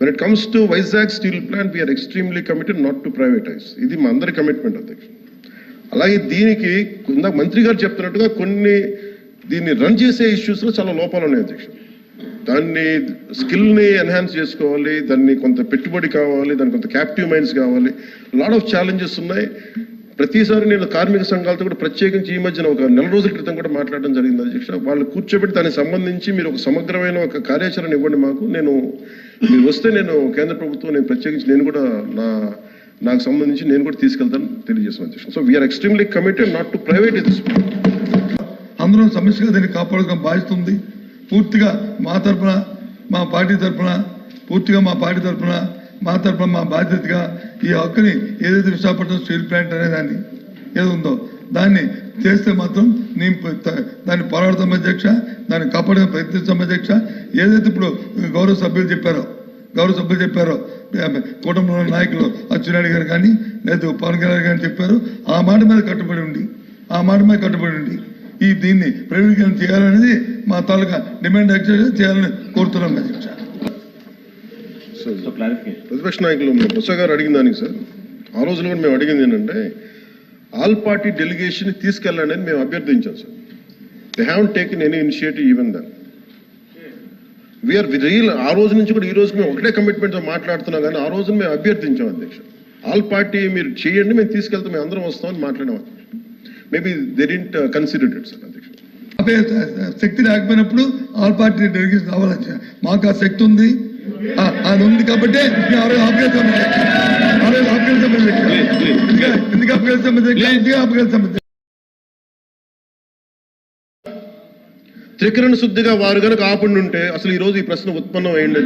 When it comes to Vizag steel plant we are extremely committed not to privatise ఇది మా అందరి commitment అధ్యక్ష. అలాగే దీనికి ఇందాక మంత్రి గారు చెప్తున్నట్టుగా కొన్ని దీన్ని రన్ చేసే ఇష్యూస్లో చాలా లోపాలు ఉన్నాయి అధ్యక్ష. దాన్ని స్కిల్ని ఎన్హాన్స్ చేసుకోవాలి దాన్ని కొంత పెట్టుబడి కావాలి దానికి కొంత క్యాప్టివ్ మైండ్స్ కావాలి. లాట్ ఆఫ్ ఛాలెంజెస్ ఉన్నాయి. ప్రతిసారి నేను కార్మిక సంఘాలతో కూడా ప్రత్యేకించి ఈ మధ్యన ఒక నెల రోజుల క్రితం కూడా మాట్లాడడం జరిగింది అధ్యక్ష. వాళ్ళు కూర్చోబెట్టి దానికి సంబంధించి మీరు ఒక సమగ్రమైన ఒక కార్యాచరణ ఇవ్వండి మాకు. నేను మీరు వస్తే నేను కేంద్ర ప్రభుత్వం నేను ప్రత్యేకించి నేను కూడా నా నాకు సంబంధించి నేను కూడా తీసుకెళ్తాను తెలియజేస్తాను అధ్యక్ష. So we are extremely committed not to private అందరం సమస్యగా దీన్ని కాపాడుకోవడం బాధిస్తుంది. పూర్తిగా మా తరఫున మా పార్టీ తరఫున పూర్తిగా మా పార్టీ తరఫున మా తరఫున మా బాధ్యతగా ఈ హక్కుని ఏదైతే విశాఖపట్నం స్టీల్ ప్లాంట్ అనే దాన్ని ఏది ఉందో దాన్ని చేస్తే మాత్రం నేను దాన్ని పోరాడతాం అధ్యక్ష దాన్ని కాపాడే ప్రయత్నిస్తాం అధ్యక్ష. ఏదైతే ఇప్పుడు గౌరవ సభ్యులు చెప్పారో గౌరవ సభ్యులు చెప్పారో కుటుంబంలో నాయకులు అచ్చెన్నాయుడు గారు కానీ లేదా పవన్ కళ్యాణ్ గారు చెప్పారు ఆ మాట మీద కట్టుబడి ఉండి ఆ మాట మీద కట్టుబడి ఉండి ఈ దీన్ని ప్రైవేటీకరణ చేయాలనేది మా తాలూకా డిమాండ్ యాక్చువల్గా చేయాలని కోరుతున్నాం అధ్యక్ష. ప్రతిపక్ష నాయకులు మన బొత్స గారు అడిగిన దానికి సార్ ఆ రోజులో కూడా మేము అడిగింది ఏంటంటే ఆల్ పార్టీ డెలిగేషన్ తీసుకెళ్ళండి అని మేము అభ్యర్థించాం sir. They have taken any initiative even then we are real ఆ రోజు నుంచి కూడా ఈ రోజు మేము ఒకటే కమిట్మెంట్తో మాట్లాడుతున్నాం కానీ ఆ రోజు మేము అభ్యర్థించాం అధ్యక్ష. ఆల్ పార్టీ మీరు చేయండి మేము తీసుకెళ్తాం మేము అందరం వస్తామని మాట్లాడాం maybe they didn't consider it sir అధ్యక్ష. శక్తి లేకపోయినప్పుడు ఆల్ పార్టీ డెలిగేషన్ కావాలని మాకు ఆ శక్తి ఉంది. అది ఉంది కాబట్టి ఆ రోజు ఆపగలుగుతాం ఆ రోజు అధ్యక్ష. ఎందుకు? త్రికరణ శుద్ధిగా వారు కనుక ఆపండి ఉంటే అసలు ఈ రోజు ఈ ప్రశ్న ఉత్పన్నం అయ్యింది